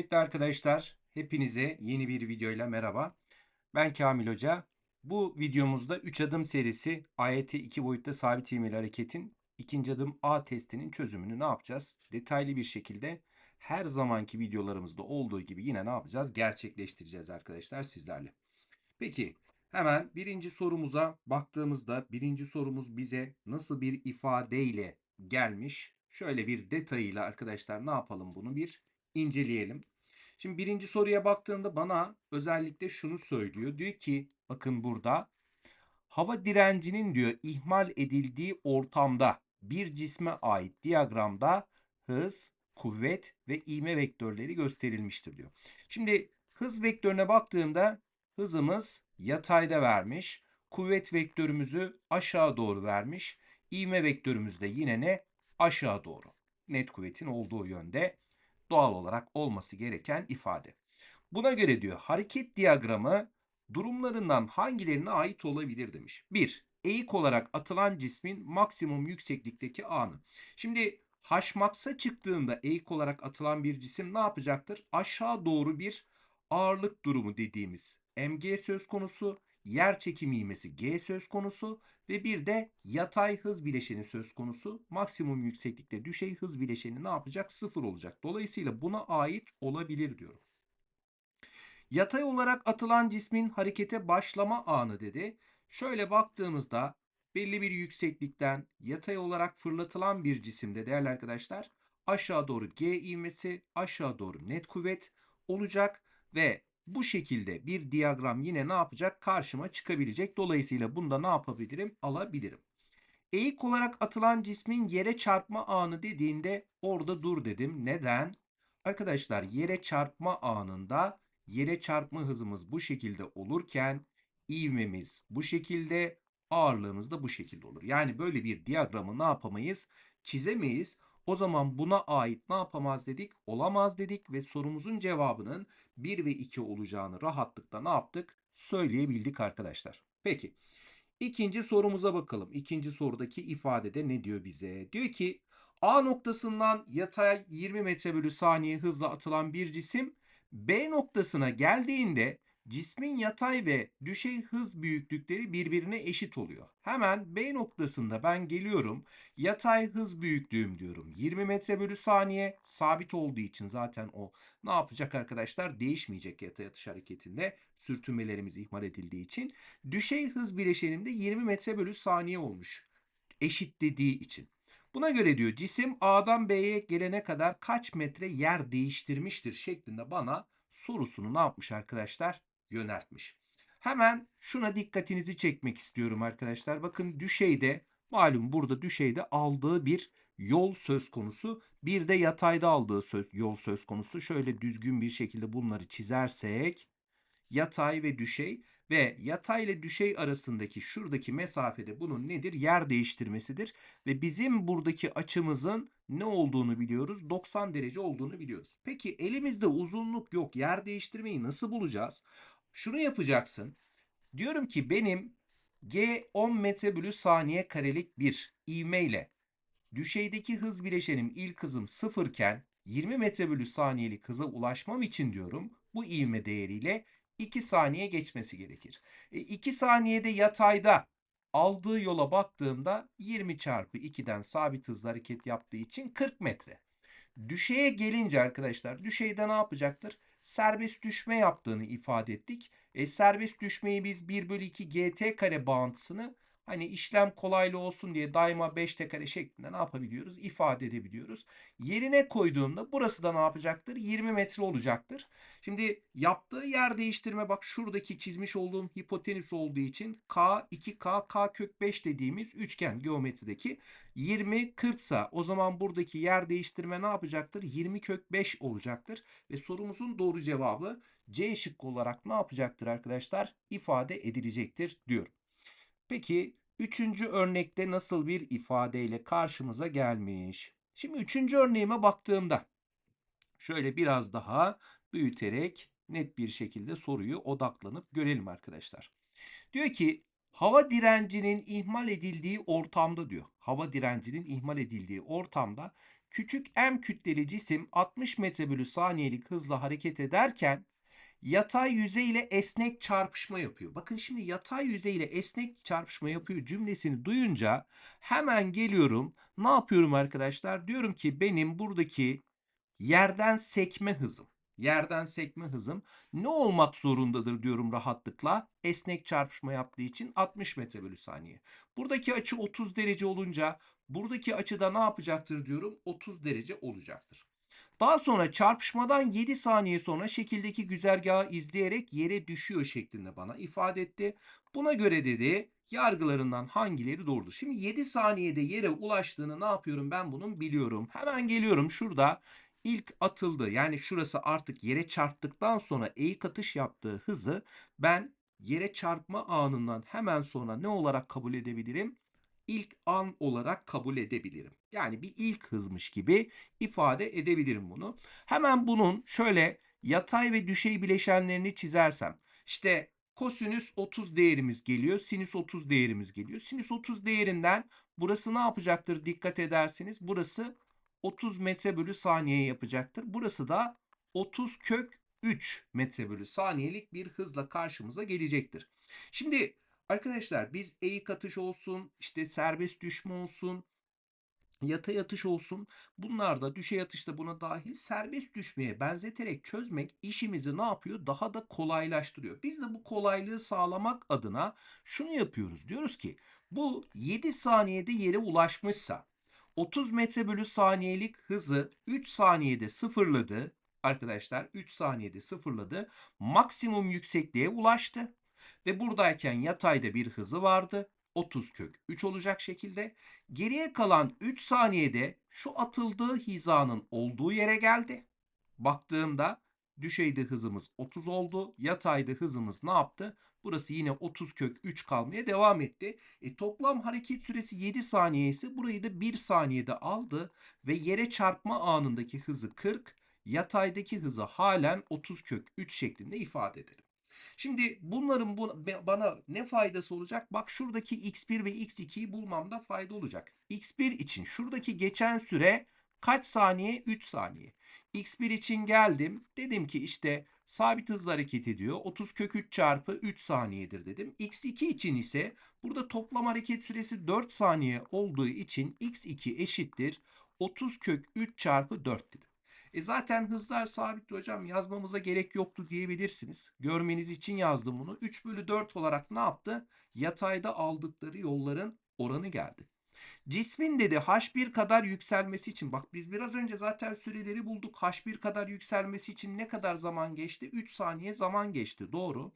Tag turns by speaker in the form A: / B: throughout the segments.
A: Kıymetli arkadaşlar, hepinize yeni bir videoyla merhaba. Ben Kamil Hoca. Bu videomuzda 3 adım serisi AYT 2 boyutta sabit ivmeli hareketin ikinci adım A testinin çözümünü ne yapacağız? Detaylı bir şekilde her zamanki videolarımızda olduğu gibi yine ne yapacağız? Gerçekleştireceğiz arkadaşlar sizlerle. Peki hemen birinci sorumuza baktığımızda birinci sorumuz bize nasıl bir ifadeyle gelmiş? Şöyle bir detayıyla arkadaşlar ne yapalım bunu bir inceleyelim. Şimdi birinci soruya baktığımda bana özellikle şunu söylüyor. Diyor ki bakın burada hava direncinin diyor ihmal edildiği ortamda bir cisme ait diyagramda hız, kuvvet ve ivme vektörleri gösterilmiştir diyor. Şimdi hız vektörüne baktığımda hızımız yatayda vermiş. Kuvvet vektörümüzü aşağı doğru vermiş. İvme vektörümüz de yine ne? Aşağı doğru. Net kuvvetin olduğu yönde doğal olarak olması gereken ifade. Buna göre diyor hareket diyagramı durumlarından hangilerine ait olabilir demiş. 1. Eğik olarak atılan cismin maksimum yükseklikteki anı. Şimdi haşmaksa çıktığında eğik olarak atılan bir cisim ne yapacaktır? Aşağı doğru bir ağırlık durumu dediğimiz mg söz konusu, yer çekimi ivmesi g söz konusu ve bir de yatay hız bileşeni söz konusu. Maksimum yükseklikte düşey hız bileşeni ne yapacak? Sıfır olacak. Dolayısıyla buna ait olabilir diyorum. Yatay olarak atılan cismin harekete başlama anı dedi. Şöyle baktığımızda belli bir yükseklikten yatay olarak fırlatılan bir cisimde değerli arkadaşlar aşağı doğru G ivmesi, aşağı doğru net kuvvet olacak ve bu şekilde bir diyagram yine ne yapacak? Karşıma çıkabilecek. Dolayısıyla bunda ne yapabilirim? Alabilirim. Eğik olarak atılan cismin yere çarpma anı dediğinde orada dur dedim. Neden? Arkadaşlar yere çarpma anında yere çarpma hızımız bu şekilde olurken ivmemiz bu şekilde ağırlığımız da bu şekilde olur. Yani böyle bir diyagramı ne yapamayız? Çizemeyiz. O zaman buna ait ne yapamaz dedik? Olamaz dedik ve sorumuzun cevabının 1 ve 2 olacağını rahatlıkla ne yaptık? Söyleyebildik arkadaşlar. Peki. İkinci sorumuza bakalım. İkinci sorudaki ifadede ne diyor bize? Diyor ki A noktasından yatay 20 metre bölü saniye hızla atılan bir cisim B noktasına geldiğinde cismin yatay ve düşey hız büyüklükleri birbirine eşit oluyor. Hemen B noktasında ben geliyorum. Yatay hız büyüklüğüm diyorum. 20 metre bölü saniye sabit olduğu için zaten o ne yapacak arkadaşlar? Değişmeyecek yatay atış hareketinde sürtünmelerimiz ihmal edildiği için. Düşey hız bileşenimde 20 metre bölü saniye olmuş. Eşit dediği için. Buna göre diyor cisim A'dan B'ye gelene kadar kaç metre yer değiştirmiştir şeklinde bana sorusunu ne yapmış arkadaşlar? Yöneltmiş. Hemen şuna dikkatinizi çekmek istiyorum arkadaşlar. Bakın düşeyde malum burada düşeyde aldığı bir yol söz konusu. Bir de yatayda aldığı söz, yol söz konusu. Şöyle düzgün bir şekilde bunları çizersek yatay ve düşey ve yatay ile düşey arasındaki şuradaki mesafede bunun nedir? Yer değiştirmesidir. Ve bizim buradaki açımızın ne olduğunu biliyoruz? 90 derece olduğunu biliyoruz. Peki elimizde uzunluk yok. Yer değiştirmeyi nasıl bulacağız? Şunu yapacaksın. Diyorum ki benim G 10 metre bölü saniye karelik bir ivme ile düşeydeki hız bileşenim ilk hızım sıfırken 20 metre bölü saniyelik hıza ulaşmam için diyorum bu ivme değeriyle 2 saniye geçmesi gerekir. E, 2 saniyede yatayda aldığı yola baktığımda 20 çarpı 2'den sabit hızla hareket yaptığı için 40 metre. Düşeye gelince arkadaşlar düşeyde ne yapacaktır? Serbest düşme yaptığını ifade ettik. E, serbest düşmeyi biz 1 bölü 2 gt kare bağıntısını hani işlem kolaylı olsun diye daima 5 t kare şeklinde ne yapabiliyoruz? İfade edebiliyoruz. Yerine koyduğumda burası da ne yapacaktır? 20 metre olacaktır. Şimdi yaptığı yer değiştirme bak şuradaki çizmiş olduğum hipotenüs olduğu için K 2K K kök 5 dediğimiz üçgen geometrideki 20 40 sa o zaman buradaki yer değiştirme ne yapacaktır? 20 kök 5 olacaktır ve sorumuzun doğru cevabı C şıkkı olarak ne yapacaktır arkadaşlar? İfade edilecektir diyor. Peki üçüncü örnekte nasıl bir ifadeyle karşımıza gelmiş? Şimdi üçüncü örneğime baktığımda şöyle biraz daha büyüterek net bir şekilde soruyu odaklanıp görelim arkadaşlar. Diyor ki hava direncinin ihmal edildiği ortamda diyor. Hava direncinin ihmal edildiği ortamda küçük m kütleli cisim 60 metre bölü saniyelik hızla hareket ederken yatay yüzey ile esnek çarpışma yapıyor. Bakın şimdi yatay yüzey ile esnek çarpışma yapıyor cümlesini duyunca hemen geliyorum. Ne yapıyorum arkadaşlar? Diyorum ki benim buradaki yerden sekme hızım. Yerden sekme hızım ne olmak zorundadır diyorum rahatlıkla. Esnek çarpışma yaptığı için 60 metre bölü saniye. Buradaki açı 30 derece olunca buradaki açıda ne yapacaktır diyorum? 30 derece olacaktır. Daha sonra çarpışmadan 7 saniye sonra şekildeki güzergahı izleyerek yere düşüyor şeklinde bana ifade etti. Buna göre dedi yargılarından hangileri doğrudur? Şimdi 7 saniyede yere ulaştığını ne yapıyorum ben bunun biliyorum. Hemen geliyorum şurada ilk atıldı yani şurası artık yere çarptıktan sonra eğik atış yaptığı hızı ben yere çarpma anından hemen sonra ne olarak kabul edebilirim? İlk an olarak kabul edebilirim. Yani bir ilk hızmış gibi ifade edebilirim bunu. Hemen bunun şöyle yatay ve düşey bileşenlerini çizersem işte kosinüs 30 değerimiz geliyor, sinüs 30 değerimiz geliyor. Sinüs 30 değerinden burası ne yapacaktır dikkat ederseniz burası 30 metre bölü saniye yapacaktır. Burası da 30 kök 3 metre bölü saniyelik bir hızla karşımıza gelecektir. Şimdi Arkadaşlar biz eğik atış olsun, işte serbest düşme olsun, yatay atış olsun. Bunlar da düşey atışta buna dahil serbest düşmeye benzeterek çözmek işimizi ne yapıyor? Daha da kolaylaştırıyor. Biz de bu kolaylığı sağlamak adına şunu yapıyoruz. Diyoruz ki bu 7 saniyede yere ulaşmışsa 30 metre bölü saniyelik hızı 3 saniyede sıfırladı. Arkadaşlar 3 saniyede sıfırladı. Maksimum yüksekliğe ulaştı. Ve buradayken yatayda bir hızı vardı. 30 kök 3 olacak şekilde. Geriye kalan 3 saniyede şu atıldığı hizanın olduğu yere geldi. Baktığımda düşeyde hızımız 30 oldu. Yatayda hızımız ne yaptı? Burası yine 30 kök 3 kalmaya devam etti. E, toplam hareket süresi 7 saniye ise burayı da 1 saniyede aldı. Ve yere çarpma anındaki hızı 40, yataydaki hızı halen 30 kök 3 şeklinde ifade edelim. Şimdi bunların bu, bana ne faydası olacak? Bak şuradaki x1 ve x2'yi bulmamda fayda olacak. x1 için şuradaki geçen süre kaç saniye? 3 saniye. x1 için geldim. Dedim ki işte sabit hızla hareket ediyor. 30 kök 3 çarpı 3 saniyedir dedim. x2 için ise burada toplam hareket süresi 4 saniye olduğu için x2 eşittir 30 kök 3 çarpı 4 dedim. E zaten hızlar sabitti hocam yazmamıza gerek yoktu diyebilirsiniz. Görmeniz için yazdım bunu. 3 bölü 4 olarak ne yaptı? Yatayda aldıkları yolların oranı geldi. Cismin dedi H1 kadar yükselmesi için bak biz biraz önce zaten süreleri bulduk. H1 kadar yükselmesi için ne kadar zaman geçti? 3 saniye zaman geçti. Doğru.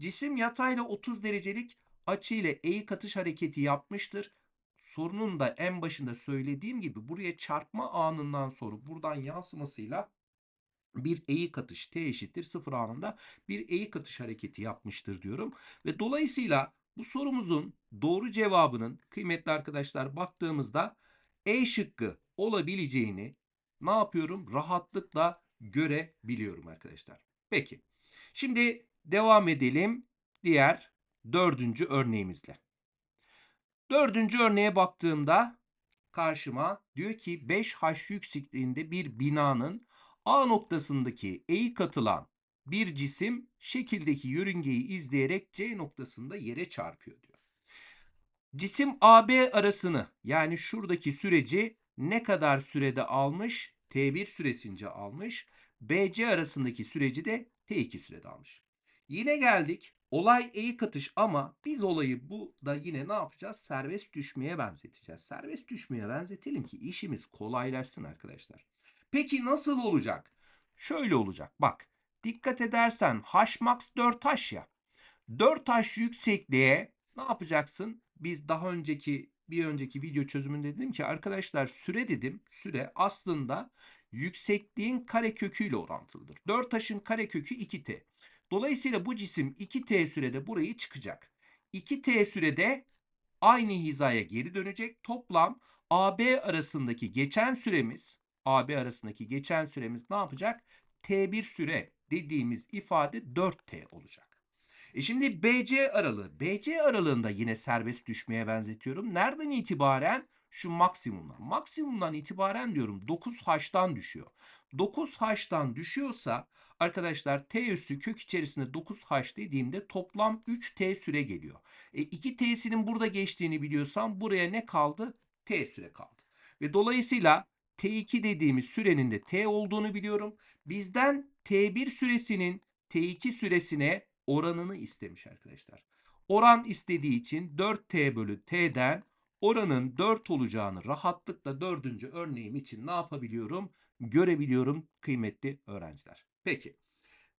A: Cisim yatayla 30 derecelik açı ile eğik atış hareketi yapmıştır sorunun da en başında söylediğim gibi buraya çarpma anından sonra buradan yansımasıyla bir eğik atış t eşittir sıfır anında bir eğik atış hareketi yapmıştır diyorum. Ve dolayısıyla bu sorumuzun doğru cevabının kıymetli arkadaşlar baktığımızda E şıkkı olabileceğini ne yapıyorum? Rahatlıkla görebiliyorum arkadaşlar. Peki. Şimdi devam edelim diğer dördüncü örneğimizle. Dördüncü örneğe baktığımda karşıma diyor ki 5H yüksekliğinde bir binanın A noktasındaki eğik atılan bir cisim şekildeki yörüngeyi izleyerek C noktasında yere çarpıyor diyor. Cisim AB arasını yani şuradaki süreci ne kadar sürede almış? T1 süresince almış. BC arasındaki süreci de T2 sürede almış. Yine geldik Olay eğik atış ama biz olayı bu da yine ne yapacağız? Serbest düşmeye benzeteceğiz. Serbest düşmeye benzetelim ki işimiz kolaylaşsın arkadaşlar. Peki nasıl olacak? Şöyle olacak. Bak dikkat edersen H max 4H ya. 4H yüksekliğe ne yapacaksın? Biz daha önceki bir önceki video çözümünde dedim ki arkadaşlar süre dedim. Süre aslında yüksekliğin kareköküyle orantılıdır. 4H'ın karekökü 2T. Dolayısıyla bu cisim 2t sürede burayı çıkacak. 2t sürede aynı hizaya geri dönecek. Toplam AB arasındaki geçen süremiz AB arasındaki geçen süremiz ne yapacak? T1 süre dediğimiz ifade 4T olacak. E şimdi BC aralığı. BC aralığında yine serbest düşmeye benzetiyorum. Nereden itibaren? Şu maksimumdan. Maksimumdan itibaren diyorum 9H'tan düşüyor. 9H'tan düşüyorsa arkadaşlar T üssü kök içerisinde 9H dediğimde toplam 3T süre geliyor. E 2T'sinin burada geçtiğini biliyorsam buraya ne kaldı? T süre kaldı. Ve dolayısıyla T2 dediğimiz sürenin de T olduğunu biliyorum. Bizden T1 süresinin T2 süresine oranını istemiş arkadaşlar. Oran istediği için 4T bölü T'den oranın 4 olacağını rahatlıkla dördüncü örneğim için ne yapabiliyorum? Görebiliyorum kıymetli öğrenciler. Peki.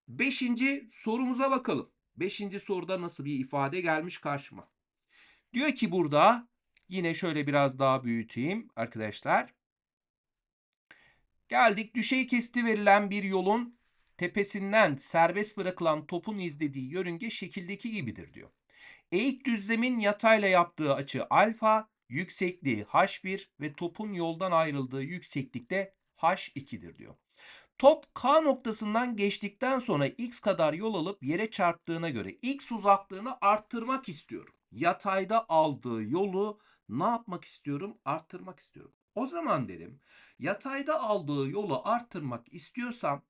A: Beşinci sorumuza bakalım. Beşinci soruda nasıl bir ifade gelmiş karşıma? Diyor ki burada yine şöyle biraz daha büyüteyim arkadaşlar. Geldik düşey kesti verilen bir yolun tepesinden serbest bırakılan topun izlediği yörünge şekildeki gibidir diyor. Eğik düzlemin yatayla yaptığı açı alfa, yüksekliği h1 ve topun yoldan ayrıldığı yükseklikte h2'dir diyor. Top K noktasından geçtikten sonra x kadar yol alıp yere çarptığına göre x uzaklığını arttırmak istiyorum. Yatayda aldığı yolu ne yapmak istiyorum? Arttırmak istiyorum. O zaman derim yatayda aldığı yolu arttırmak istiyorsam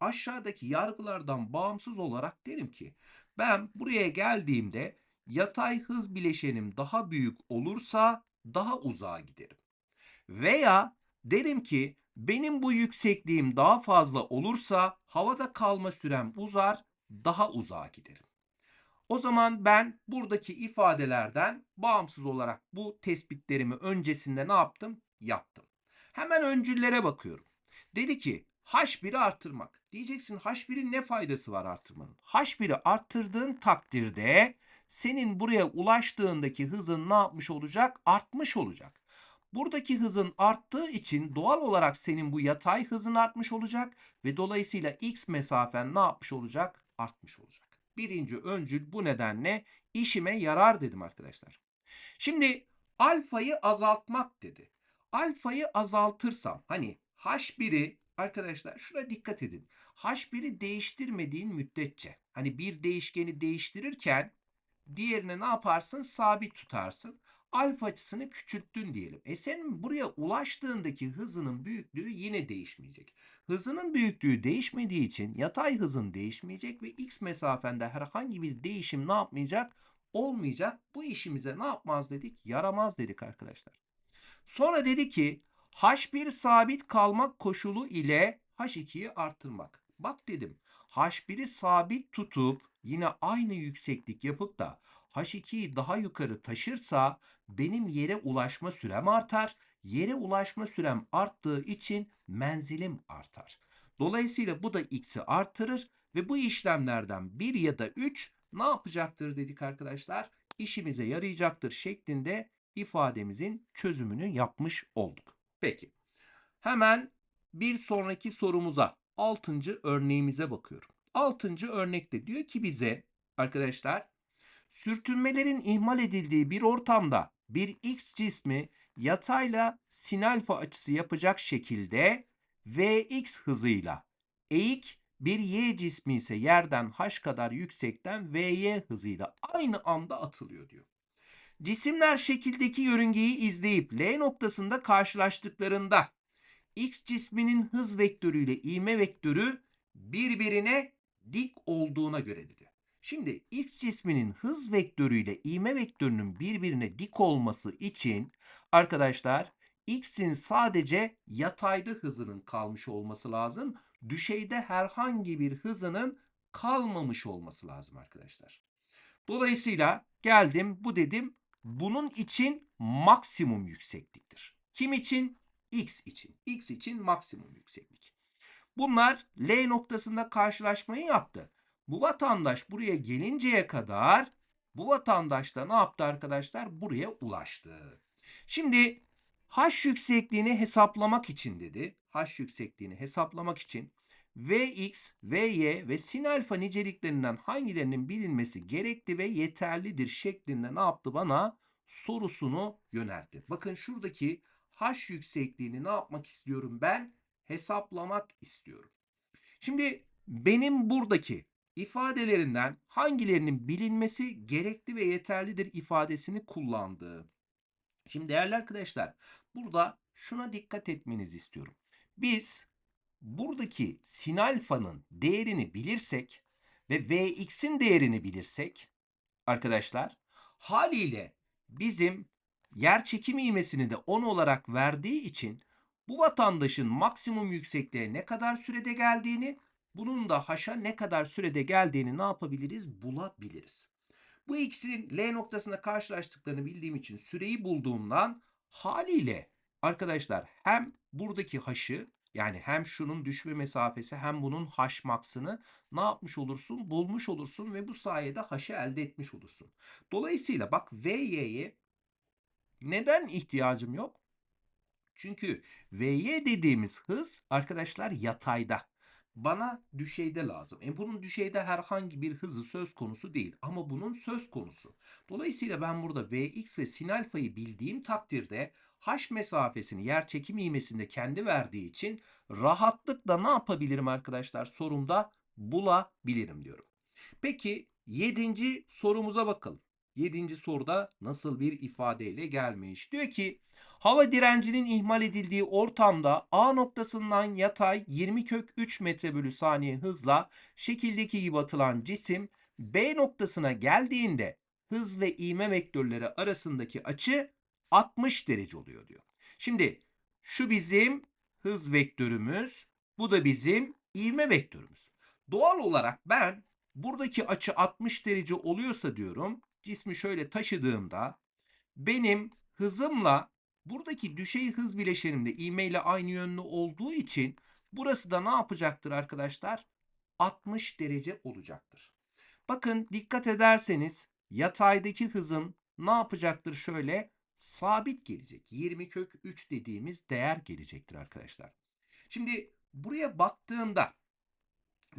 A: aşağıdaki yargılardan bağımsız olarak derim ki ben buraya geldiğimde yatay hız bileşenim daha büyük olursa daha uzağa giderim. Veya derim ki benim bu yüksekliğim daha fazla olursa havada kalma sürem uzar, daha uzağa giderim. O zaman ben buradaki ifadelerden bağımsız olarak bu tespitlerimi öncesinde ne yaptım? Yaptım. Hemen öncüllere bakıyorum. Dedi ki H1'i arttırmak. Diyeceksin H1'in ne faydası var arttırmanın? H1'i arttırdığın takdirde senin buraya ulaştığındaki hızın ne yapmış olacak? Artmış olacak. Buradaki hızın arttığı için doğal olarak senin bu yatay hızın artmış olacak ve dolayısıyla x mesafen ne yapmış olacak? Artmış olacak. Birinci öncül bu nedenle işime yarar dedim arkadaşlar. Şimdi alfayı azaltmak dedi. Alfayı azaltırsam hani h1'i arkadaşlar şuna dikkat edin. h1'i değiştirmediğin müddetçe hani bir değişkeni değiştirirken diğerine ne yaparsın? Sabit tutarsın alfa açısını küçülttün diyelim. E senin buraya ulaştığındaki hızının büyüklüğü yine değişmeyecek. Hızının büyüklüğü değişmediği için yatay hızın değişmeyecek ve x mesafende herhangi bir değişim ne yapmayacak? Olmayacak. Bu işimize ne yapmaz dedik? Yaramaz dedik arkadaşlar. Sonra dedi ki H1 sabit kalmak koşulu ile H2'yi arttırmak. Bak dedim H1'i sabit tutup yine aynı yükseklik yapıp da H2'yi daha yukarı taşırsa benim yere ulaşma sürem artar. Yere ulaşma sürem arttığı için menzilim artar. Dolayısıyla bu da x'i artırır ve bu işlemlerden 1 ya da 3 ne yapacaktır dedik arkadaşlar? İşimize yarayacaktır şeklinde ifademizin çözümünü yapmış olduk. Peki. Hemen bir sonraki sorumuza, 6. örneğimize bakıyorum. 6. örnekte diyor ki bize arkadaşlar sürtünmelerin ihmal edildiği bir ortamda bir x cismi yatayla sin alfa açısı yapacak şekilde vx hızıyla eğik bir y cismi ise yerden h kadar yüksekten vy hızıyla aynı anda atılıyor diyor. Cisimler şekildeki yörüngeyi izleyip L noktasında karşılaştıklarında x cisminin hız vektörü ile ivme vektörü birbirine dik olduğuna göre dedi. Şimdi x cisminin hız vektörüyle ivme vektörünün birbirine dik olması için arkadaşlar x'in sadece yatayda hızının kalmış olması lazım. Düşeyde herhangi bir hızının kalmamış olması lazım arkadaşlar. Dolayısıyla geldim bu dedim bunun için maksimum yüksekliktir. Kim için? X için. X için maksimum yükseklik. Bunlar L noktasında karşılaşmayı yaptı. Bu vatandaş buraya gelinceye kadar bu vatandaş da ne yaptı arkadaşlar? Buraya ulaştı. Şimdi H yüksekliğini hesaplamak için dedi. H yüksekliğini hesaplamak için Vx, Vy ve sin alfa niceliklerinden hangilerinin bilinmesi gerekli ve yeterlidir şeklinde ne yaptı bana? Sorusunu yöneltti. Bakın şuradaki H yüksekliğini ne yapmak istiyorum ben? Hesaplamak istiyorum. Şimdi benim buradaki ifadelerinden hangilerinin bilinmesi gerekli ve yeterlidir ifadesini kullandığı. Şimdi değerli arkadaşlar burada şuna dikkat etmenizi istiyorum. Biz buradaki sin alfanın değerini bilirsek ve Vx'in değerini bilirsek arkadaşlar haliyle bizim yer çekim ivmesini de 10 olarak verdiği için bu vatandaşın maksimum yüksekliğe ne kadar sürede geldiğini, bunun da haşa ne kadar sürede geldiğini ne yapabiliriz? Bulabiliriz. Bu ikisinin L noktasında karşılaştıklarını bildiğim için süreyi bulduğumdan haliyle arkadaşlar hem buradaki haşı yani hem şunun düşme mesafesi hem bunun haş maksını ne yapmış olursun? Bulmuş olursun ve bu sayede haşı elde etmiş olursun. Dolayısıyla bak VY'ye neden ihtiyacım yok? Çünkü VY dediğimiz hız arkadaşlar yatayda. Bana düşeyde lazım. E bunun düşeyde herhangi bir hızı söz konusu değil ama bunun söz konusu. Dolayısıyla ben burada Vx ve sin alfayı bildiğim takdirde h mesafesini yer çekim ivmesinde kendi verdiği için rahatlıkla ne yapabilirim arkadaşlar sorumda bulabilirim diyorum. Peki yedinci sorumuza bakalım. Yedinci soruda nasıl bir ifadeyle gelmiş? Diyor ki hava direncinin ihmal edildiği ortamda A noktasından yatay 20 kök 3 metre bölü saniye hızla şekildeki gibi atılan cisim B noktasına geldiğinde hız ve ivme vektörleri arasındaki açı 60 derece oluyor diyor. Şimdi şu bizim hız vektörümüz, bu da bizim ivme vektörümüz. Doğal olarak ben buradaki açı 60 derece oluyorsa diyorum, cismi şöyle taşıdığımda benim hızımla buradaki düşey hız bileşenimde ivme ile aynı yönlü olduğu için burası da ne yapacaktır arkadaşlar? 60 derece olacaktır. Bakın dikkat ederseniz yataydaki hızım ne yapacaktır şöyle? Sabit gelecek. 20 kök 3 dediğimiz değer gelecektir arkadaşlar. Şimdi buraya baktığımda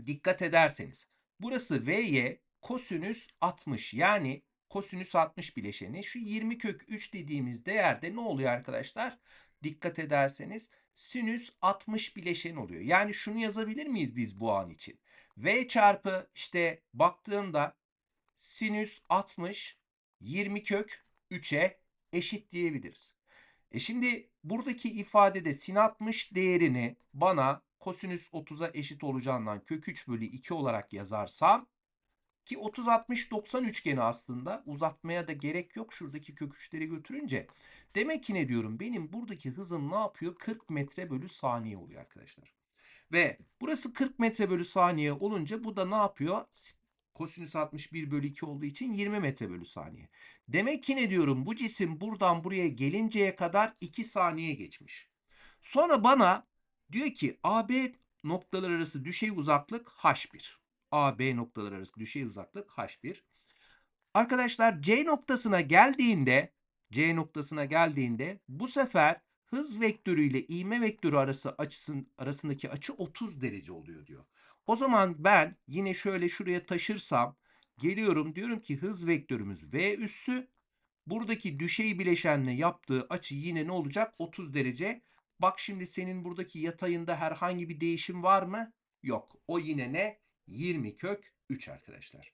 A: dikkat ederseniz burası V'ye kosinüs 60 yani kosinüs 60 bileşeni şu 20 kök 3 dediğimiz değerde ne oluyor arkadaşlar? Dikkat ederseniz sinüs 60 bileşen oluyor. Yani şunu yazabilir miyiz biz bu an için? V çarpı işte baktığımda sinüs 60 20 kök 3'e eşit diyebiliriz. E şimdi buradaki ifadede sin 60 değerini bana kosinüs 30'a eşit olacağından kök 3 bölü 2 olarak yazarsam ki 30 60 90 üçgeni aslında uzatmaya da gerek yok şuradaki kök 3'leri götürünce. Demek ki ne diyorum? Benim buradaki hızım ne yapıyor? 40 metre bölü saniye oluyor arkadaşlar. Ve burası 40 metre bölü saniye olunca bu da ne yapıyor? Kosinüs 61 bölü 2 olduğu için 20 metre bölü saniye. Demek ki ne diyorum? Bu cisim buradan buraya gelinceye kadar 2 saniye geçmiş. Sonra bana diyor ki AB noktalar arası düşey uzaklık H1. AB noktalar arası düşey uzaklık H1. Arkadaşlar C noktasına geldiğinde C noktasına geldiğinde bu sefer hız vektörü ile ivme vektörü arası açısın arasındaki açı 30 derece oluyor diyor. O zaman ben yine şöyle şuraya taşırsam geliyorum diyorum ki hız vektörümüz V üssü buradaki düşey bileşenle yaptığı açı yine ne olacak? 30 derece. Bak şimdi senin buradaki yatayında herhangi bir değişim var mı? Yok. O yine ne? 20 kök 3 arkadaşlar.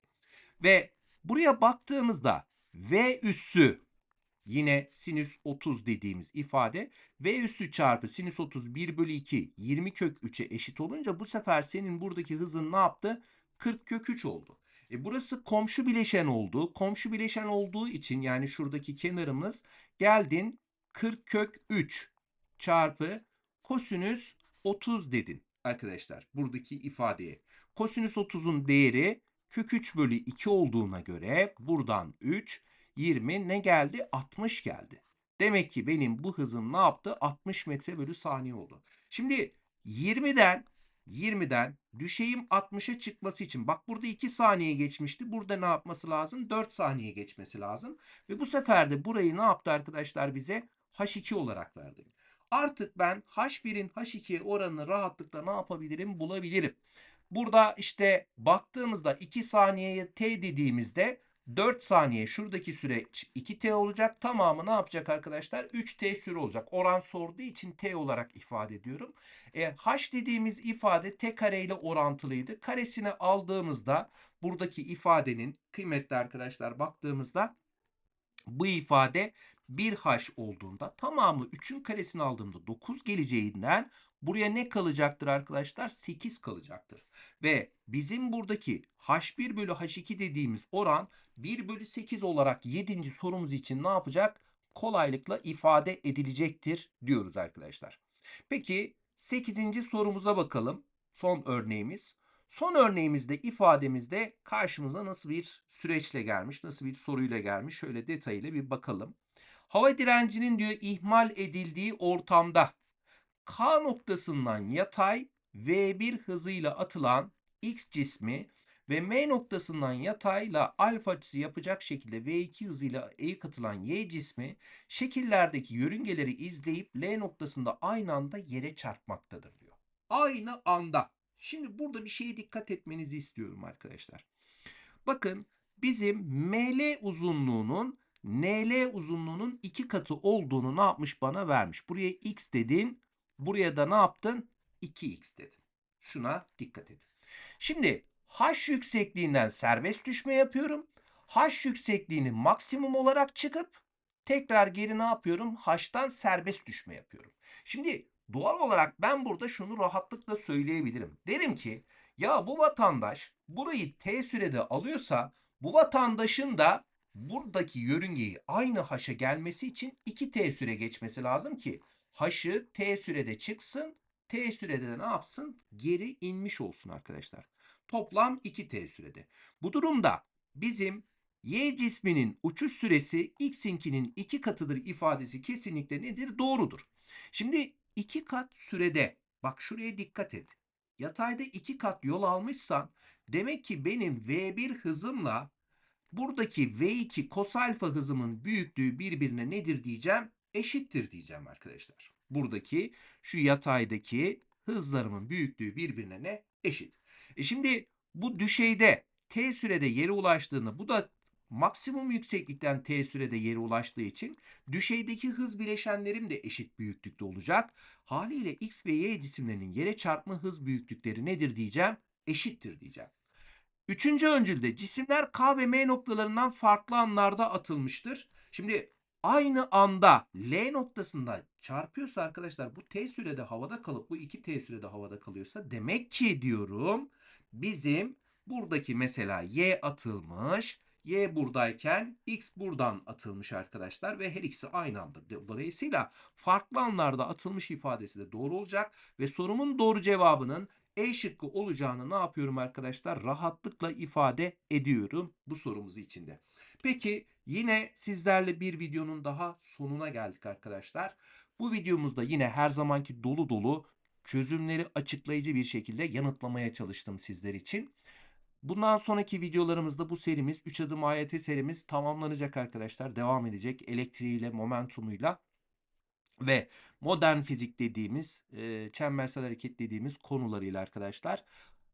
A: Ve buraya baktığımızda V üssü yine sinüs 30 dediğimiz ifade V üssü çarpı sinüs 30 1 bölü 2 20 kök 3'e eşit olunca bu sefer senin buradaki hızın ne yaptı? 40 kök 3 oldu. E burası komşu bileşen oldu. Komşu bileşen olduğu için yani şuradaki kenarımız geldin 40 kök 3 çarpı kosinüs 30 dedin arkadaşlar buradaki ifadeye. Kosinüs 30'un değeri kök 3 bölü 2 olduğuna göre buradan 3 20 ne geldi? 60 geldi. Demek ki benim bu hızım ne yaptı? 60 metre bölü saniye oldu. Şimdi 20'den 20'den düşeyim 60'a çıkması için bak burada 2 saniye geçmişti. Burada ne yapması lazım? 4 saniye geçmesi lazım. Ve bu sefer de burayı ne yaptı arkadaşlar bize? H2 olarak verdi. Artık ben H1'in H2'ye oranını rahatlıkla ne yapabilirim? Bulabilirim. Burada işte baktığımızda 2 saniyeye T dediğimizde 4 saniye şuradaki süreç 2t olacak. Tamamı ne yapacak arkadaşlar? 3t süre olacak. Oran sorduğu için t olarak ifade ediyorum. E, h dediğimiz ifade t kare ile orantılıydı. Karesini aldığımızda buradaki ifadenin kıymetli arkadaşlar baktığımızda bu ifade 1h olduğunda tamamı 3'ün karesini aldığımda 9 geleceğinden buraya ne kalacaktır arkadaşlar? 8 kalacaktır. Ve bizim buradaki h1 bölü h2 dediğimiz oran 1 bölü 8 olarak 7. sorumuz için ne yapacak? Kolaylıkla ifade edilecektir diyoruz arkadaşlar. Peki 8. sorumuza bakalım. Son örneğimiz. Son örneğimizde ifademizde karşımıza nasıl bir süreçle gelmiş, nasıl bir soruyla gelmiş şöyle detaylı bir bakalım. Hava direncinin diyor ihmal edildiği ortamda K noktasından yatay V1 hızıyla atılan X cismi ve M noktasından yatayla alfa açısı yapacak şekilde V2 hızıyla eğik atılan Y cismi şekillerdeki yörüngeleri izleyip L noktasında aynı anda yere çarpmaktadır diyor. Aynı anda. Şimdi burada bir şeye dikkat etmenizi istiyorum arkadaşlar. Bakın bizim ML uzunluğunun NL uzunluğunun iki katı olduğunu ne yapmış bana vermiş. Buraya x dedin. Buraya da ne yaptın? 2x dedin. Şuna dikkat edin. Şimdi h yüksekliğinden serbest düşme yapıyorum. h yüksekliğini maksimum olarak çıkıp tekrar geri ne yapıyorum? h'tan serbest düşme yapıyorum. Şimdi doğal olarak ben burada şunu rahatlıkla söyleyebilirim. Derim ki ya bu vatandaş burayı t sürede alıyorsa bu vatandaşın da buradaki yörüngeyi aynı h'a gelmesi için 2t süre geçmesi lazım ki h'ı t sürede çıksın. T sürede de ne yapsın? Geri inmiş olsun arkadaşlar. Toplam 2t sürede. Bu durumda bizim y cisminin uçuş süresi x'inkinin 2 katıdır ifadesi kesinlikle nedir? Doğrudur. Şimdi 2 kat sürede bak şuraya dikkat et. Yatayda 2 kat yol almışsan demek ki benim v1 hızımla buradaki V2 kos alfa hızımın büyüklüğü birbirine nedir diyeceğim? Eşittir diyeceğim arkadaşlar. Buradaki şu yataydaki hızlarımın büyüklüğü birbirine ne? Eşit. E şimdi bu düşeyde t sürede yere ulaştığında bu da maksimum yükseklikten t sürede yere ulaştığı için düşeydeki hız bileşenlerim de eşit büyüklükte olacak. Haliyle x ve y cisimlerinin yere çarpma hız büyüklükleri nedir diyeceğim? Eşittir diyeceğim. Üçüncü öncülde cisimler K ve M noktalarından farklı anlarda atılmıştır. Şimdi aynı anda L noktasında çarpıyorsa arkadaşlar bu T sürede havada kalıp bu 2 T sürede havada kalıyorsa demek ki diyorum bizim buradaki mesela Y atılmış. Y buradayken X buradan atılmış arkadaşlar ve her ikisi aynı anda. Dolayısıyla farklı anlarda atılmış ifadesi de doğru olacak ve sorumun doğru cevabının e şıkkı olacağını ne yapıyorum arkadaşlar? Rahatlıkla ifade ediyorum bu sorumuz içinde. Peki yine sizlerle bir videonun daha sonuna geldik arkadaşlar. Bu videomuzda yine her zamanki dolu dolu çözümleri açıklayıcı bir şekilde yanıtlamaya çalıştım sizler için. Bundan sonraki videolarımızda bu serimiz 3 adım AYT serimiz tamamlanacak arkadaşlar. Devam edecek elektriğiyle, momentumuyla ve modern fizik dediğimiz, e, çembersel hareket dediğimiz konularıyla arkadaşlar.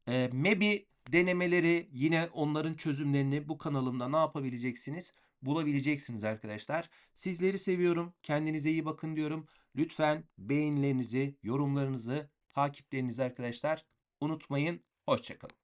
A: E, MEBI denemeleri yine onların çözümlerini bu kanalımda ne yapabileceksiniz? Bulabileceksiniz arkadaşlar. Sizleri seviyorum. Kendinize iyi bakın diyorum. Lütfen beğenilerinizi, yorumlarınızı, takiplerinizi arkadaşlar unutmayın. Hoşçakalın.